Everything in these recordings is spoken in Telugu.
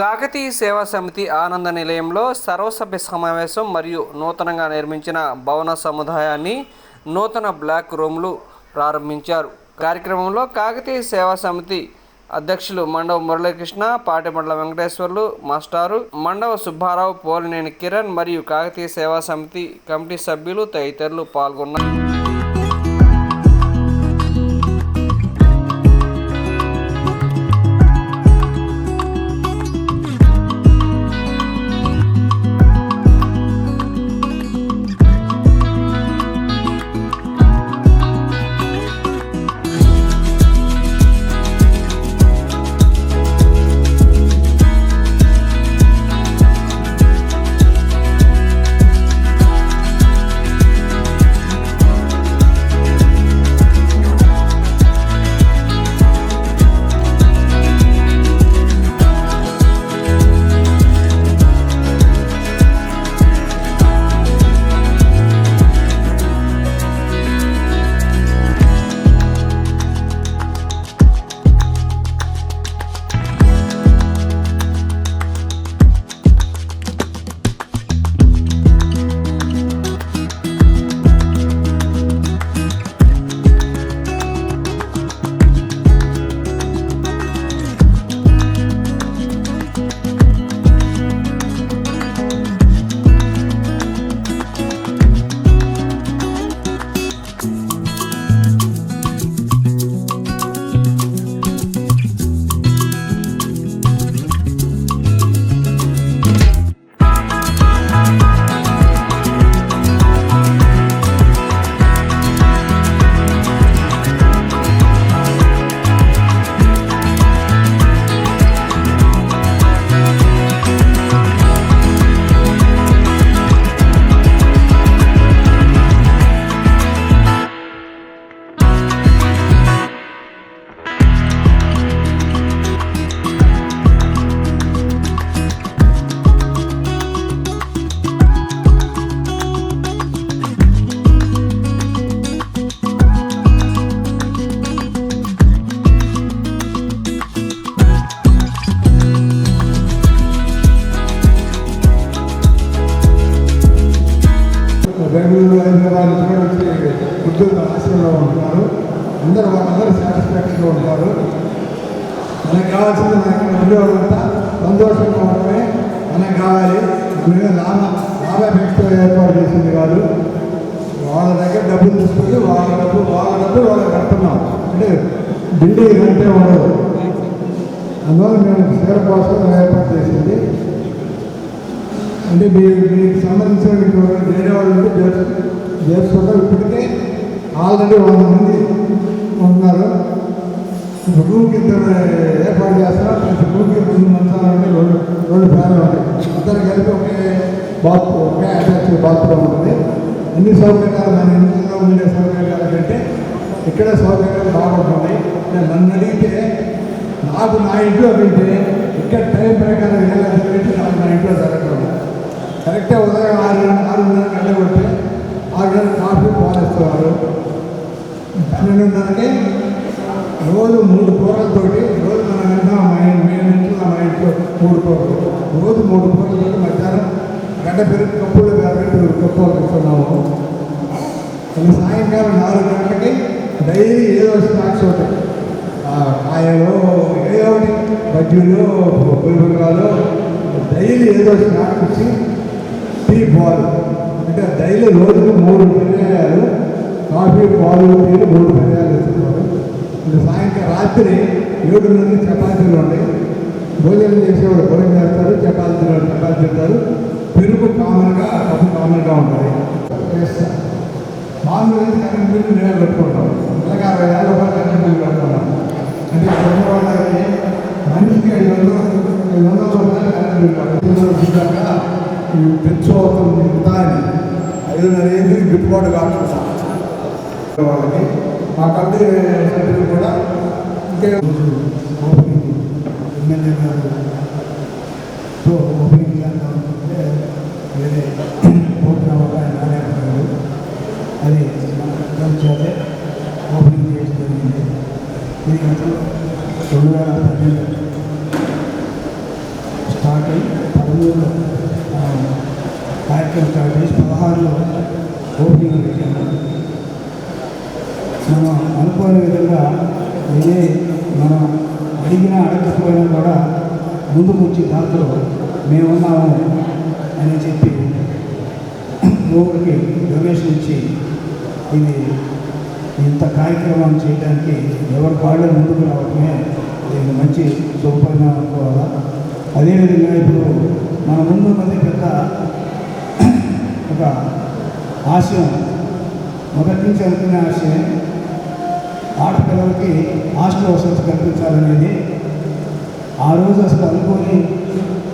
కాకతీయ సేవా సమితి ఆనంద నిలయంలో సర్వసభ్య సమావేశం మరియు నూతనంగా నిర్మించిన భవన సముదాయాన్ని నూతన బ్లాక్ రూమ్లు ప్రారంభించారు. కార్యక్రమంలో కాకతీయ సేవా సమితి అధ్యక్షులు మండవ మురళీకృష్ణ పాటిమండల వెంకటేశ్వర్లు మాస్టారు మండవ సుబ్బారావు పోలినేని కిరణ్ మరియు కాకతీయ సేవా సమితి కమిటీ సభ్యులు తదితరులు పాల్గొన్నారు. ఢిల్లీ కంటే ఉండదు. అందువల్ల మేము సేవ కోసం ఏర్పాటు చేసింది. అంటే మీ మీకు సంబంధించిన వేరే వాళ్ళు ఉంటే చేసు- ఇప్పటికే ఆల్రెడీ వంద మంది ఉన్నారు. రూమ్ కింద ఏర్పాటు చేస్తారు? ప్రతి రూమ్కి రెండు మంచాలు ఉంటాయి రెండు రెండు ఫ్యాన్లు ఉంటాయి. అందరు కలిపి ఒకే బాత్ ఒకే అటాచ్ బాత్రూమ్ ఉంటుంది. అన్ని సౌకర్యాలు మన ఇంట్లో ఉండే సౌకర్యాల కంటే ఇక్కడ సౌకర్యాలు బాగుంటుంది. నేను నన్ను అడిగితే నాకు నా ఇంట్లో వింటే ఇక్కడ టైం ప్రకారం ఎలా జరిగితే నాకు నా ఇంట్లో జరగడం కరెక్టే ఉదయం ఆరు ఆరున్నర గంటల కొట్టి ఆరున్నర కాఫీ పాలిస్తున్నారు పన్నెండున్నరకి రోజు మూడు కూరలతోటి రోజు మన వెంటనే మా మేము ఇంట్లో మా ఇంట్లో మూడు కూరలు. రోజు మూడు కూరలతోటి మధ్యాహ్నం గంట పెరుగు కప్పులు కాబట్టి కప్పులు ఇస్తున్నాము సాయంకాలం నాలుగు గంటలకి డైలీ ఏదో స్నాక్స్ ఉంటాయి. ఆ ఏదో ఒకటి బజ్జీలు పులిపకాలు డైలీ ఏదో స్నాక్స్ ఇచ్చి టీ పాలు. అంటే డైలీ రోజుకు మూడు పర్యాయాలు కాఫీ పాలు టీలు మూడు పర్యాయాలు ఇస్తున్నారు సాయంత్రం రాత్రి ఏడు నుండి చపాతీలు ఉంటాయి భోజనం చేసేవాడు భోజనం చేస్తారు చపాతీ చపాతీ తింటారు పెరుగు కామన్గా కప్పు కామన్గా ఉంటాయి చేస్తారు మామూలుగా నేను పెట్టుకుంటాం నెలకు అరవై వేల రూపాయలు కరెంట్ బిల్లు పెట్టుకున్నాం అంటే కొన్ని వాళ్ళకి మనిషికి ఐదు వందలు ఐదు వందల రూపాయలు కరెంట్ బిల్లు కట్టుకుంటాక ఇవి తెచ్చుకోవతం ఇంత అని ఐదున్నర ఏది గిట్టుబాటు కాకుండా వాళ్ళకి మా కంపెనీ సభ్యులు కూడా ఇంకే ఎమ్మెల్యే గారు తో ఓపెనింగ్ చేద్దామంటే వేరే ప్రోగ్రామ్ ఒక అది మన పెద్దల జరిగింది ఇది గతంలో రెండు వేల పన్నెండు స్టార్ట్ అయ్యి పదమూడులో కార్యక్రమం స్టార్ట్ చేసి పదహారులో ఓపెనింగ్ పెట్టాము మనం అనుకోని విధంగా ఇదే మనం అడిగినా అడగకపోయినా కూడా ముందుకు వచ్చి దాంట్లో మేమున్నాము అని చెప్పి లోపలికి డొనేషన్ ఇచ్చి ఇది ఇంత కార్యక్రమం చేయడానికి ఎవరి వాళ్ళు ముందుకు రావడమే ఇది మంచి శుభపరిణామం అనుకోవాలా? అదేవిధంగా ఇప్పుడు మన ముందు ఉన్నది పెద్ద ఒక ఆశయం మొదటి నుంచి అనుకునే ఆశయం ఆడపిల్లలకి హాస్టల్ వసతి కల్పించాలనేది. ఆ రోజు అసలు అనుకొని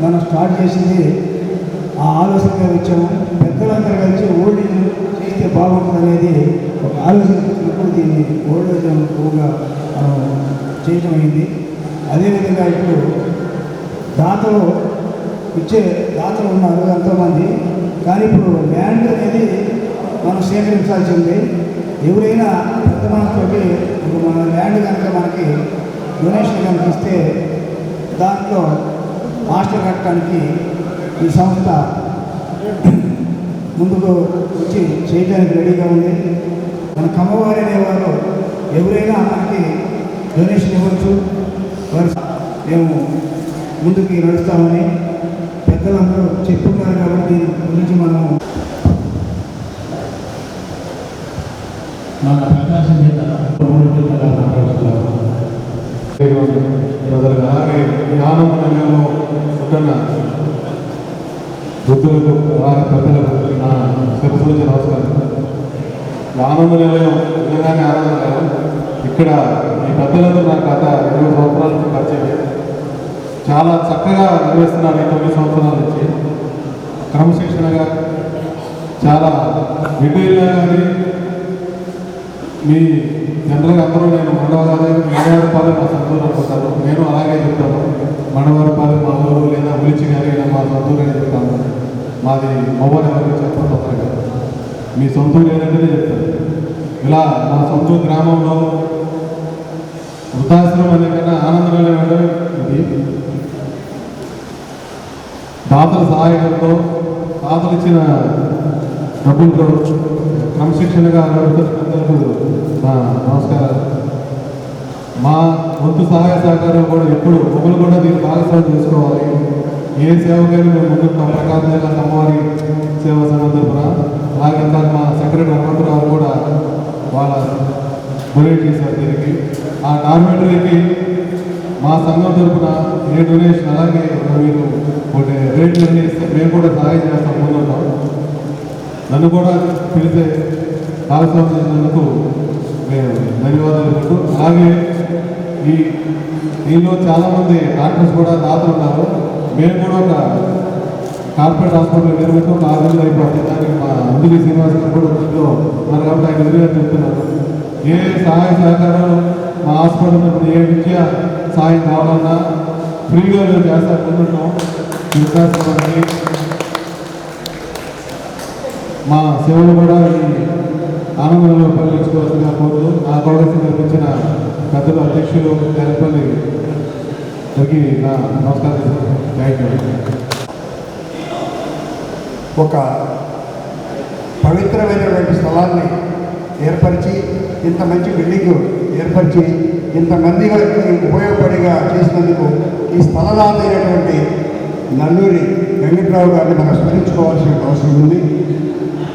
మనం స్టార్ట్ చేసింది ఆ ఆలోచనగా వచ్చాము. పెద్దలందరూ కలిసి ఓల్డ్ చేస్తే బాగుంటుంది అనేది ఒక ఆలోచన. ఇప్పుడు దీన్ని ఓల్డ్ ఏజ్ ఎక్కువగా చేయటం చేయడం అయింది అదేవిధంగా ఇప్పుడు దాతలు ఇచ్చే దాతలు ఉన్నారు ఎంతోమంది. కానీ ఇప్పుడు ల్యాండ్ అనేది మనం సేకరించాల్సి ఉంది. ఎవరైనా పెద్ద మనతోటి ఇప్పుడు మన ల్యాండ్ కనుక మనకి డొనేషన్ కనుక ఇస్తే దాంట్లో హాస్టల్ కట్టడానికి ఈ సంస్థ ముందుకు వచ్చి చేయడానికి రెడీగా ఉంది. మన కమ్మవారి అనేవారు ఎవరైనా మనకి డొనేషన్ ఇవ్వచ్చు. వారి మేము ముందుకి నడుస్తామని పెద్దలందరూ చెప్పున్నారు కాబట్టి దీని గురించి మనము మన ప్రకాశం జిల్లా మూడు జిల్లాల మాట్లాడుతున్నారు ఉంటున్న వృద్ధులకు అలాగే పెద్దలకు నా శిరస్సు నమస్కారం. ఈ ఆనంద నిలయం నిజంగానే ఆనంద ఇక్కడ ఈ పెద్దలందరూ నాకు గత ఇరవై సంవత్సరాల నుంచి పరిచయం. చాలా చక్కగా నిర్వహిస్తున్నారు ఈ తొమ్మిది సంవత్సరాల నుంచి. క్రమశిక్షణగా చాలా డీటెయిల్గా కానీ మీ జనరల్గా అందరూ నేను మండవారి మండవారిపాలెం మా సొంతూరు అనుకుంటాను నేను అలాగే చెప్తాను. మండవారిపాలెం మా ఊరు లేదా ఉలిచి కానీ మా సొంతూరు అని చెప్తాను. మాది మొబైల్ ఎవరికి చెప్పడం తొందరగా మీ సొంతూరు ఏదంటేనే చెప్తారు ఇలా మా సొంతూరు గ్రామంలో వృద్ధాశ్రమం అనే కన్నా ఆనందమైన ఇది దాతల సహాయంతో దాతలు ఇచ్చిన డబ్బులతో క్రమశిక్షణగా నడుపుతున్నందుకు నా నమస్కారాలు. మా వంతు సహాయ సహకారం కూడా ఎప్పుడు ఒకరు కూడా దీన్ని భాగస్వామ్యం చేసుకోవాలి. ఏ సేవకైనా మేము ముందు ప్రకాశం అమ్మవారి సేవా సంఘం తరఫున అలాగే మా సెక్రటరీ హనుమంతరావు కూడా వాళ్ళ డొనేట్ చేశారు దీనికి. ఆ డార్మెంటరీకి మా సంఘం తరఫున ఏ డొనేషన్ అలాగే మీరు ఒకటి రేట్లు అన్నీ ఇస్తే మేము కూడా సహాయం చేస్తాం ముందుంటాం నన్ను కూడా పిలిచే భాగస్వామ్యం చేసినందుకు మేము ధన్యవాదాలు ఇస్తూ అలాగే ఈ దీనిలో చాలామంది డాక్టర్స్ కూడా దాతలు ఉన్నారు. మేము కూడా ఒక కార్పొరేట్ హాస్పిటల్ నిర్మిస్తూ ఒక ఆరు నెలలు అయిపోతుంది అందుకే శ్రీనివాస్ కూడా దృష్టిలో ఉన్నారు కాబట్టి ఆయన ఎదురుగా చెప్తున్నారు. ఏ సహాయ సహకారాలు మా హాస్పిటల్ ఏ విద్య సహాయం కావాలన్నా ఫ్రీగా మేము చేస్తారు. ముందుంటాం. ఈ మా సేవలు కూడా ఈ ఆనందంలో ఉపయోగించుకోవాల్సిందిగా కోరుతూ నా కాంగ్రెస్ నిర్మించిన పెద్దలు అధ్యక్షులు తెలపల్లి గారికి నా నమస్కారం థ్యాంక్ యూ. ఒక పవిత్రమైనటువంటి స్థలాన్ని ఏర్పరిచి ఇంత మంచి బిల్డింగ్ ఏర్పరిచి ఇంతమంది వారికి ఉపయోగపడిగా చేసినందుకు ఈ స్థలదాత నల్లూరి వెంకట్రావు గారిని మనం స్మరించుకోవాల్సిన అవసరం ఉంది.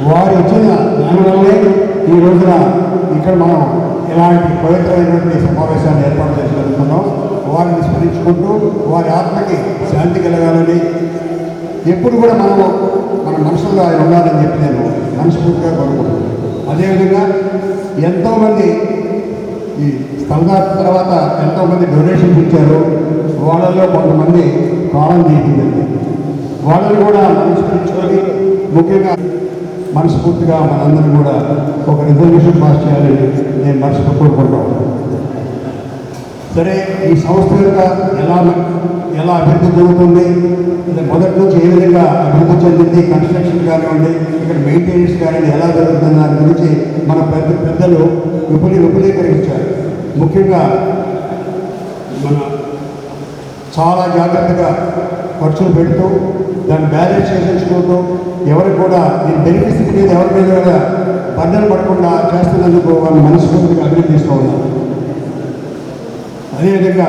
వారు ఇచ్చిన దానివల్లే ఈ రోజున ఇక్కడ మనం ఇలాంటి పవిత్రమైనటువంటి సమావేశాన్ని ఏర్పాటు చేసినందుకున్నాం వారిని స్మరించుకుంటూ వారి ఆత్మకి శాంతి కలగాలని ఎప్పుడు కూడా మనము మన మనసులో ఆయన ఉండాలని చెప్పి నేను మనస్ఫూర్తిగా కోరుకుంటున్నాను. అదేవిధంగా ఎంతోమంది ఈ స్థలదాత తర్వాత ఎంతోమంది డొనేషన్స్ ఇచ్చారు. వాళ్ళలో కొంతమంది కాలం తీసిందండి వాళ్ళని కూడా మనస్ఫూర్చుకొని ముఖ్యంగా మనస్ఫూర్తిగా మనందరం కూడా ఒక రిజర్వేషన్ పాస్ చేయాలని నేను మనస్ఫూర్తి కోరుకుంటాను సరే ఈ సంస్థ యొక్క ఎలా ఎలా అభివృద్ధి జరుగుతుంది? మొదటి నుంచి ఏ విధంగా అభివృద్ధి చెందింది? కన్స్ట్రక్షన్ కానివ్వండి ఇక్కడ మెయింటెనెన్స్ కానివ్వండి ఎలా జరుగుతుంది? దాని గురించి మన పెద్ద పెద్దలు విపులీ విపులీకరించారు. ముఖ్యంగా మన చాలా జాగ్రత్తగా ఖర్చులు పెడుతూ దాన్ని బ్యాలెన్స్ చేసేసుకుంటూ ఎవరు కూడా దీని బెనిఫిట్స్ మీద ఎవరి మీద కూడా బంధన పడకుండా చేస్తున్నందుకు వాళ్ళు మనస్ఫూర్తిగా అభినందిస్తూ ఉన్నాను. అదేవిధంగా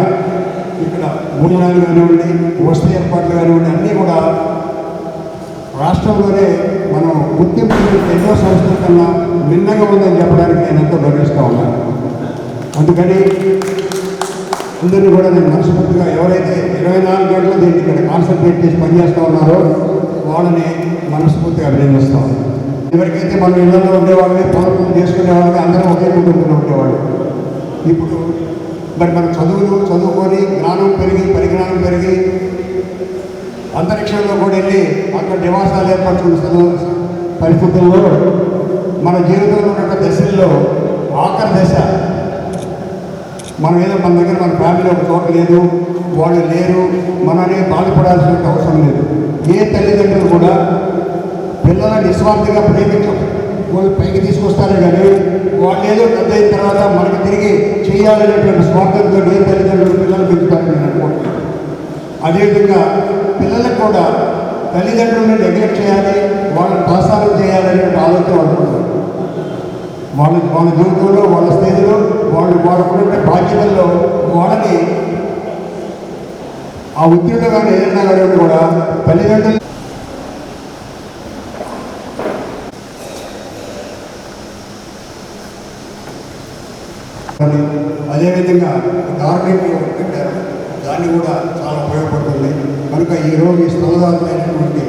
ఇక్కడ భోజనాలు కానివ్వండి వసతి ఏర్పాట్లు కానివ్వండి అన్నీ కూడా రాష్ట్రంలోనే మనం గుర్తింపు ఎన్నో సంస్థల కన్నా భిన్నంగా ఉందని చెప్పడానికి నేను ఎంతో గర్విస్తూ ఉన్నాను. అందుకని అందరినీ కూడా నేను మనస్ఫూర్తిగా ఎవరైతే ఇరవై నాలుగు గంటలు దీన్ని ఇక్కడ కాన్సన్ట్రేట్ చేసి పనిచేస్తూ ఉన్నారో వాళ్ళని మనస్ఫూర్తిగా అభినందిస్తాం ఎవరికైతే మనం ఇళ్ళలో ఉండేవాళ్ళని పనులు చేసుకునేవాళ్ళకి అందరం ఒకే కుటుంబంలో ఉండేవాళ్ళు. ఇప్పుడు మరి మన చదువులు చదువుకొని జ్ఞానం పెరిగి పరిజ్ఞానం పెరిగి అంతరిక్షంలో కూడా వెళ్ళి అక్కడ నివాసాలు ఏర్పరచుకున్న పరిస్థితుల్లో మన జీవితంలో ఉన్న దశల్లో ఆఖరి దశ మనం ఏదో మన దగ్గర మన ఫ్యామిలీ ఒక చోట లేదు వాళ్ళు లేరు మననే బాధపడాల్సిన అవసరం లేదు. ఏ తల్లిదండ్రులు కూడా పిల్లలను నిస్వార్థంగా ప్రేమించం వాళ్ళు పైకి తీసుకొస్తారే కానీ వాళ్ళు ఏదో పెద్ద అయిన తర్వాత మనకి తిరిగి చేయాలనేటువంటి స్వార్థంతో ఏ తల్లిదండ్రులు పిల్లలు పెంచుతారని నేను అనుకుంటున్నాను. అదేవిధంగా పిల్లలకు కూడా తల్లిదండ్రులను నెగ్లెక్ట్ చేయాలి వాళ్ళని ప్రసారం చేయాలనే ఆలోచన అనుకుంటున్నాను వాళ్ళ వాళ్ళ జీవితంలో వాళ్ళ స్థితిలో వాళ్ళు వాళ్ళకున్న బాధ్యతల్లో వాళ్ళని ఆ ఉద్యోగం కానీ ఏదైనా కానీ కూడా తల్లిదండ్రులు అని విధంగా గార్డెన్ పెట్టారు. దాన్ని కూడా చాలా ఉపయోగపడుతుంది. కనుక ఈరోజు ఈ స్థలదారులైనటువంటి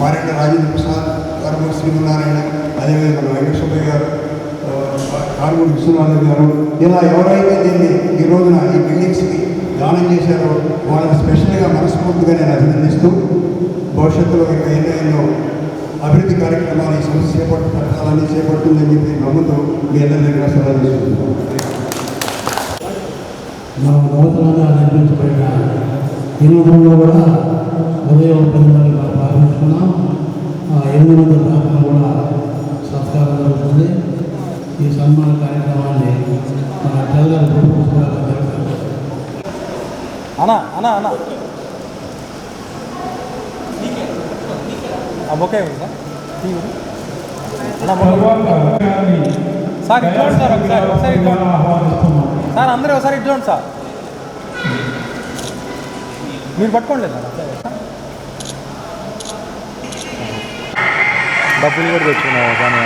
మారెడ్డ రాజేంద్ర ప్రసాద్ కారుమూరి శ్రీమన్నారాయణ అదేవిధంగా మన వెంకటేశ్వరయ్య గారు ఆ, కారుమూరి విశ్వనాథ్ గారు ఇలా ఎవరైతే దీన్ని ఈ రోజున ఈ బిల్డింగ్స్కి దానం చేశారో వాళ్ళని స్పెషల్గా మనస్ఫూర్తిగా నేను అభినందిస్తూ భవిష్యత్తులో ఇంకా ఎన్నో ఎన్నో అభివృద్ధి కార్యక్రమాలు ఈ సంస్థ చేపట్టు పట్టాలని చేపడుతుందని చెప్పి నమ్ముతూ మీ అందరి దగ్గర సలహా తీసుకుంటున్నాను మనం నూతనంగా నిర్మించబడిన ఎనిమిదిలో కూడా ఉదయం పది ప్రారంభించుకున్నాం ఆ ఎనిమిది మంది ప్రాంతం కూడా సత్కారం జరుగుతుంది. ఈ సన్మాన కార్యక్రమాన్ని మన తెల్లగారు ప్రభుత్వం కూడా జరుగుతుంది బొకే ఉంది సార్. బొకే. సార్ ఇటు చూడండి సార్ ఒకసారి ఒకసారి ఇటు చూడండి. సార్ అందరూ ఒకసారి ఇటు చూడండి సార్. మీరు పట్టుకోండి సార్ డబ్బులు కూడా తెచ్చుకున్నావు కానీ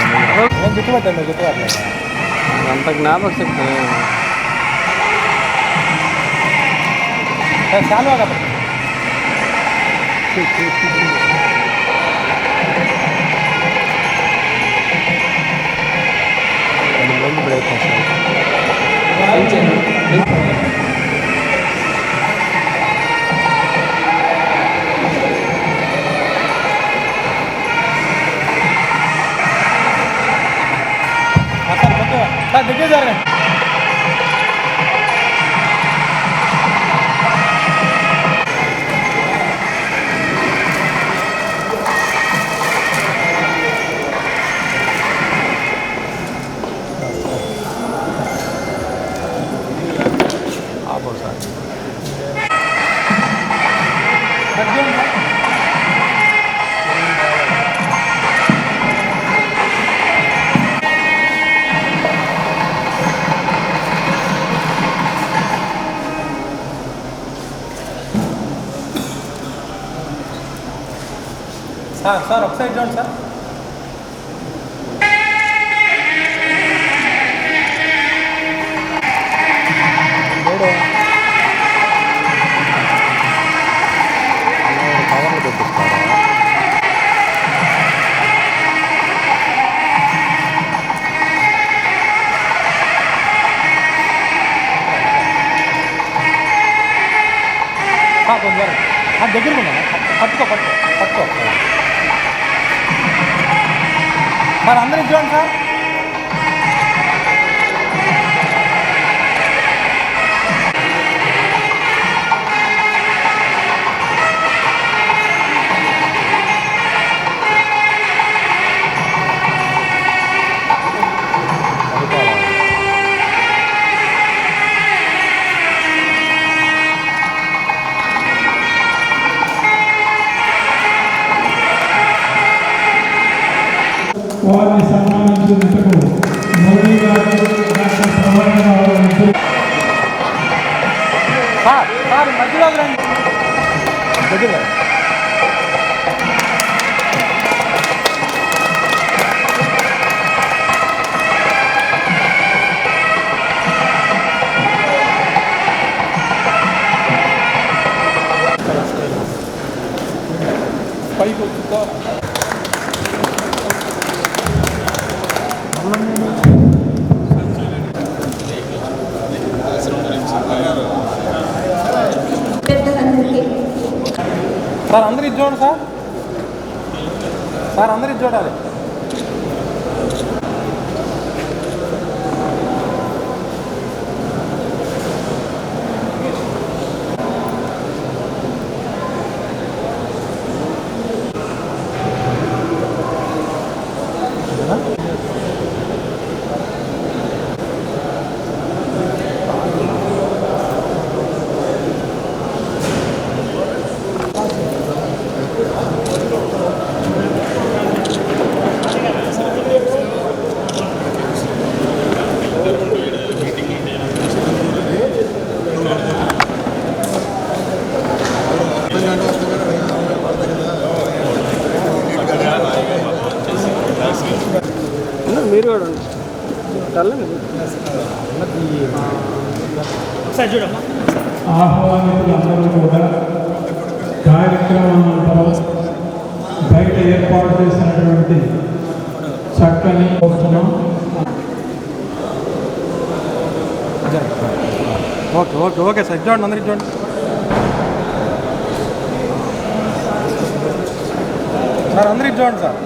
నేను గుర్తుపట్టాను గుర్తుపట్టలేదు అంత జ్ఞాపక శక్తి సార్ 可以考虑。很，很简单。సార్ సార్ ఒకసారి చూడండి సార్. మరి అందరూ చూడండి sir? Okay okay okay sir. ఇది అందరికి అందరు సార్ అందరికి ఇది సార్.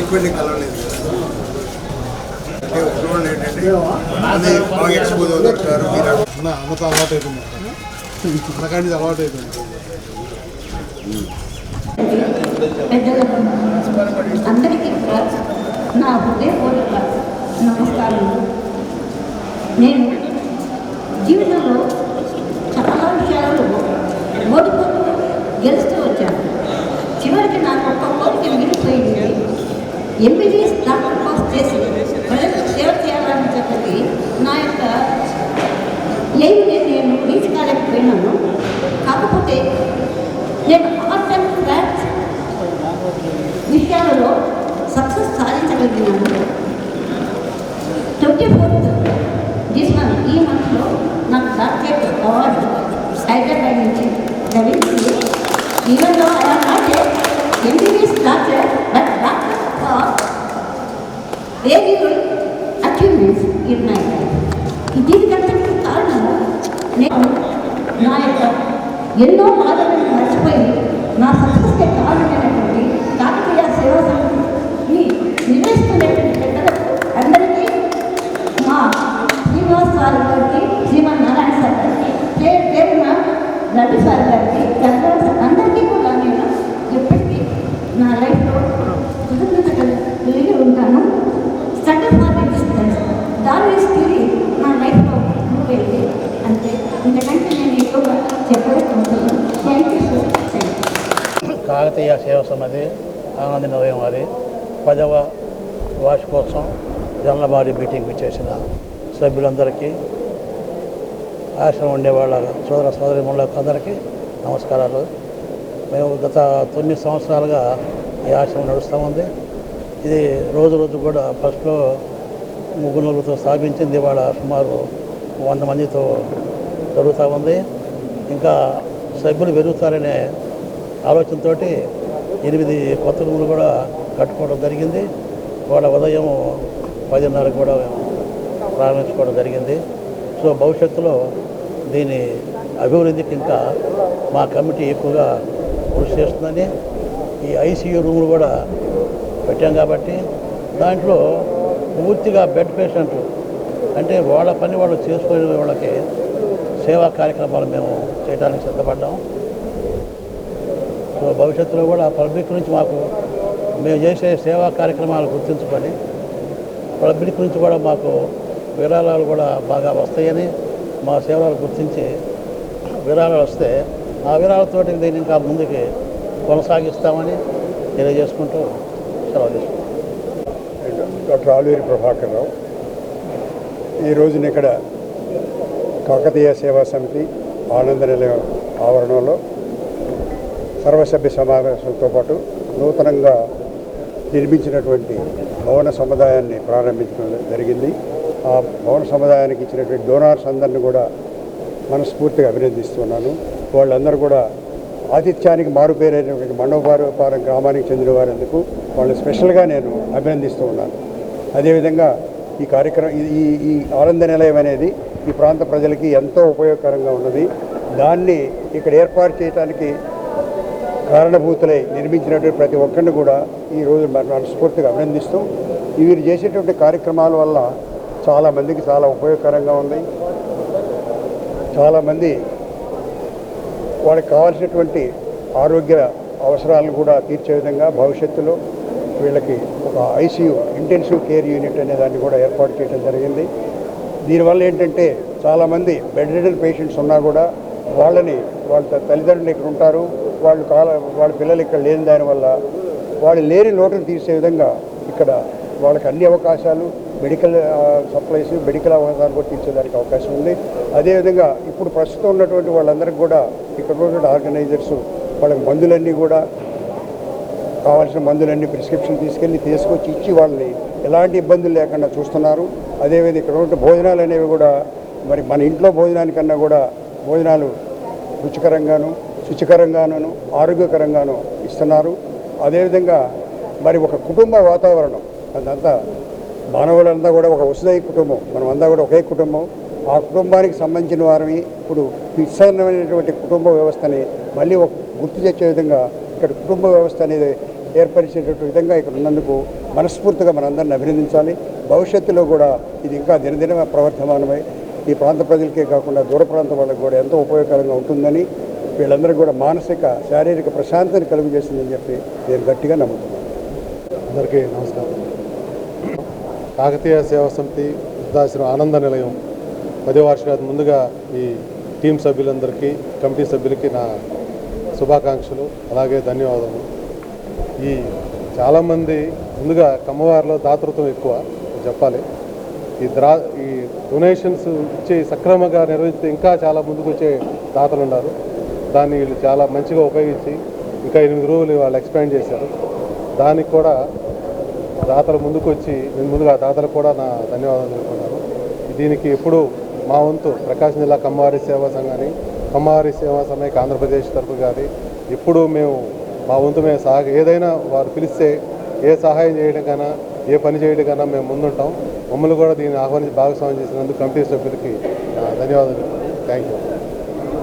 లిక్విడ్ కలవలేదు. అంటే ఏంటంటే అది బాగా ఎక్స్పోజ్ అవుతారు మీరు. అన్నతో అలవాటు అన్నకాడి అలవాటు అందరికీ నా హృదయపూర్వక నమస్కారం నేను జీవితంలో చాలా విషయాలు ఓడిపోతూ గెలుస్తూ వచ్చాను. చివరికి నాకు ఒక్క కోరిక మిగిలిపోయింది. ఎంబీబీఎస్ డాక్టర్ పాస్ చేసి ప్రజలకు సేవ చేయాలని చెప్పి నా యొక్క ఎయిమ్ని నేను రీచ్ కాలేకపోయినాను కాకపోతే నేను పార్ట్ టైం విషయాలలో సక్సెస్ సాధించగలిగినాను ట్వంటీ ఫోర్త్ దిస్ మంత్ ఈ మంత్లో నాకు డాక్టరేట్ అవార్డు హైదరాబాద్ నుంచి లభించింది even though I not MBBS doctor but doctor for very good achievements in my life దీనికంతటికి కారణము నేను నా యొక్క ఎన్నో బాధలను మర్చిపోయి నా సక్సెస్కి కారణమైనటువంటి కాకతీయ సేవా సంఘని నిర్వహిస్తున్నటువంటి పెద్దలకు అందరికీ మా శ్రీనివాస్ సార్ గారికి శ్రీమన్ నారాయణ సార్ గారికి పేరు పేరున రవి సార్ గారికి చంద్ర సార్ అందరికీ కూడా నేను ఎప్పటికీ నా లైఫ్లో కృతజ్ఞత కలిగి ఉంటాను స్ట్రగుల్ ఫర్ ఎగ్జిస్టెన్స్ దాని స్థితి నా లైఫ్లో మూవ్ అయింది అంతే ఇంతకంటే నేను ఎక్కువగా చెప్పలేకపోతున్నాను thank you sir thank you Kakatiya Seva Samiti Ananda నిలయం వారి పదవ వార్షికోత్సవం జనరల్ మీటింగ్కి చేసిన సభ్యులందరికీ ఆశ్రమం ఉండేవాళ్ళ సోదర సోదరి అందరికీ నమస్కారాలు. మేము గత తొమ్మిది సంవత్సరాలుగా ఈ ఆశ్రమం నడుస్తూ ఉంది. ఇది రోజు రోజు కూడా ఫస్ట్లో ముగ్గురు నలుగురితో స్థాపించింది ఇవాళ సుమారు వంద మందితో జరుగుతూ ఉంది. ఇంకా సభ్యులు పెరుగుతారనే ఆలోచనతో ఎనిమిది కొత్త రూములు కూడా కట్టుకోవడం జరిగింది. వాళ్ళ ఉదయం పదిన్నరకు కూడా ప్రారంభించుకోవడం జరిగింది. సో భవిష్యత్తులో దీని అభివృద్ధికి ఇంకా మా కమిటీ ఎక్కువగా కృషి చేస్తుందని ఈ ఐసీయూ రూములు కూడా పెట్టాం కాబట్టి దాంట్లో పూర్తిగా బెడ్ పేషెంట్లు అంటే వాళ్ళ పని వాళ్ళు చేసుకునే వాళ్ళకి సేవా కార్యక్రమాలు మేము చేయడానికి సిద్ధపడ్డాం. సో భవిష్యత్తులో కూడా పబ్లిక్ నుంచి మాకు మేము చేసే సేవా కార్యక్రమాలు గుర్తించుకొని పబ్లిక్ నుంచి కూడా మాకు విరాళాలు కూడా బాగా వస్తాయని మా సేవలు గుర్తించి విరాళాలు వస్తే ఆ విరాళాలతోటి దీన్ని ఇంకా ముందుకి కొనసాగిస్తామని తెలియజేసుకుంటూ డాక్టర్ ఆలూరి ప్రభాకర్ రావు. ఈ రోజున ఇక్కడ కాకతీయ సేవా సమితి ఆనంద నిలయం ఆవరణలో సర్వసభ్య సమావేశంతో పాటు నూతనంగా నిర్మించినటువంటి భవన సముదాయాన్ని ప్రారంభించడం జరిగింది. ఆ భవన సముదాయానికి ఇచ్చినటువంటి డోనార్స్ అందరిని కూడా మనస్ఫూర్తిగా అభినందిస్తున్నాను. వాళ్ళందరూ కూడా ఆతిథ్యానికి మారుపేరైనటువంటి మండవపారం గ్రామానికి చెందిన వారందుకు వాళ్ళు స్పెషల్గా నేను అభినందిస్తూ ఉన్నాను. అదేవిధంగా ఈ కార్యక్రమం ఈ- ఈ ఆనంద నిలయం అనేది ఈ ప్రాంత ప్రజలకి ఎంతో ఉపయోగకరంగా ఉన్నది. దాన్ని ఇక్కడ ఏర్పాటు చేయడానికి కారణభూతులై నిర్మించినటువంటి ప్రతి ఒక్కరిని కూడా ఈరోజు మనస్ఫూర్తిగా అభినందిస్తూ వీరు చేసేటువంటి కార్యక్రమాల వల్ల చాలామందికి చాలా ఉపయోగకరంగా ఉంది. చాలామంది వాళ్ళకి కావాల్సినటువంటి ఆరోగ్య అవసరాలను కూడా తీర్చే విధంగా భవిష్యత్తులో వీళ్ళకి ఒక ఐసీయూ ఇంటెన్సివ్ కేర్ యూనిట్ అనే దాన్ని కూడా ఏర్పాటు చేయడం జరిగింది. దీనివల్ల ఏంటంటే చాలామంది బెడ్ రిడన్ పేషెంట్స్ ఉన్నా కూడా వాళ్ళని వాళ్ళ తల్లిదండ్రులు ఇక్కడ ఉంటారు వాళ్ళు కాల వాళ్ళ పిల్లలు ఇక్కడ లేని దానివల్ల వాళ్ళు లేని లోటును తీసే విధంగా ఇక్కడ వాళ్ళకి అన్ని అవకాశాలు మెడికల్ సప్లైస్ మెడికల్ అవకాశాలు కూడా తీర్చేదానికి అవకాశం ఉంది. అదేవిధంగా ఇప్పుడు ప్రస్తుతం ఉన్నటువంటి వాళ్ళందరికీ కూడా ఇక్కడ ఉన్న ఆర్గనైజర్స్ వాళ్ళకి మందులన్నీ కూడా కావాల్సిన మందులన్నీ ప్రిస్క్రిప్షన్ తీసుకెళ్ళి తీసుకొచ్చి ఇచ్చి వాళ్ళని ఎలాంటి ఇబ్బందులు లేకుండా చూస్తున్నారు. అదేవిధంగా ఇక్కడ ఉన్న భోజనాలు అనేవి కూడా మరి మన ఇంట్లో భోజనానికన్నా కూడా భోజనాలు రుచికరంగాను శుచికరంగాను ఆరోగ్యకరంగాను ఇస్తున్నారు. అదేవిధంగా మరి ఒక కుటుంబ వాతావరణం అదంతా మానవులంతా కూడా ఒక వసుదై కుటుంబం మనమంతా కూడా ఒకే కుటుంబం. ఆ కుటుంబానికి సంబంధించిన వారిని ఇప్పుడు విస్తరణమైనటువంటి కుటుంబ వ్యవస్థని మళ్ళీ ఒక గుర్తు తెచ్చే విధంగా ఇక్కడ కుటుంబ వ్యవస్థ అనేది ఏర్పరిచేటటువంటి విధంగా ఇక్కడ ఉన్నందుకు మనస్ఫూర్తిగా మనందరిని అభినందించాలి. భవిష్యత్తులో కూడా ఇది ఇంకా దినదిన ప్రవర్తమానమై ఈ ప్రాంత ప్రజలకే కాకుండా దూర ప్రాంతం వాళ్ళకి కూడా ఎంతో ఉపయోగకరంగా ఉంటుందని వీళ్ళందరికీ కూడా మానసిక శారీరక ప్రశాంతిని కలుగు చేసిందని చెప్పి నేను గట్టిగా నమ్ముతున్నాను. అందరికీ నమస్కారం. కాకతీయ సేవా సమితి వృద్ధాశ్రమ ఆనంద నిలయం పది వార్షికాది ముందుగా ఈ టీం సభ్యులందరికీ కమిటీ సభ్యులకి నా శుభాకాంక్షలు అలాగే ధన్యవాదాలు ఈ చాలామంది ముందుగా కమ్మవారిలో దాతృత్వం ఎక్కువ చెప్పాలి. ఈ ద్రా ఈ డొనేషన్స్ ఇచ్చి సక్రమంగా నిర్వహిస్తే ఇంకా చాలా ముందుకు వచ్చే దాతలు ఉన్నారు దాన్ని వీళ్ళు చాలా మంచిగా ఉపయోగించి ఇంకా ఎనిమిది రోజులు వాళ్ళు ఎక్స్పాండ్ చేశారు. దానికి కూడా దాతలు ముందుకు వచ్చి నేను ముందుగా దాతలకు కూడా నా ధన్యవాదాలు తెలుపుకున్నాను దీనికి ఎప్పుడు మా వంతు ప్రకాశం జిల్లా కమ్మవారి సేవా సంఘాన్ని కమ్మవారి సేవా సమయకి ఆంధ్రప్రదేశ్ తరపు కానీ ఎప్పుడు మేము మా వంతు మేము సహా ఏదైనా వారు పిలిస్తే ఏ సహాయం చేయడం కన్నా ఏ పని చేయడం కన్నా మేము ముందుంటాం. మమ్మల్ని కూడా దీన్ని ఆహ్వానించి భాగస్వామ్యం చేసినందుకు కమిటీ సభ్యులకి ధన్యవాదాలు. Thank you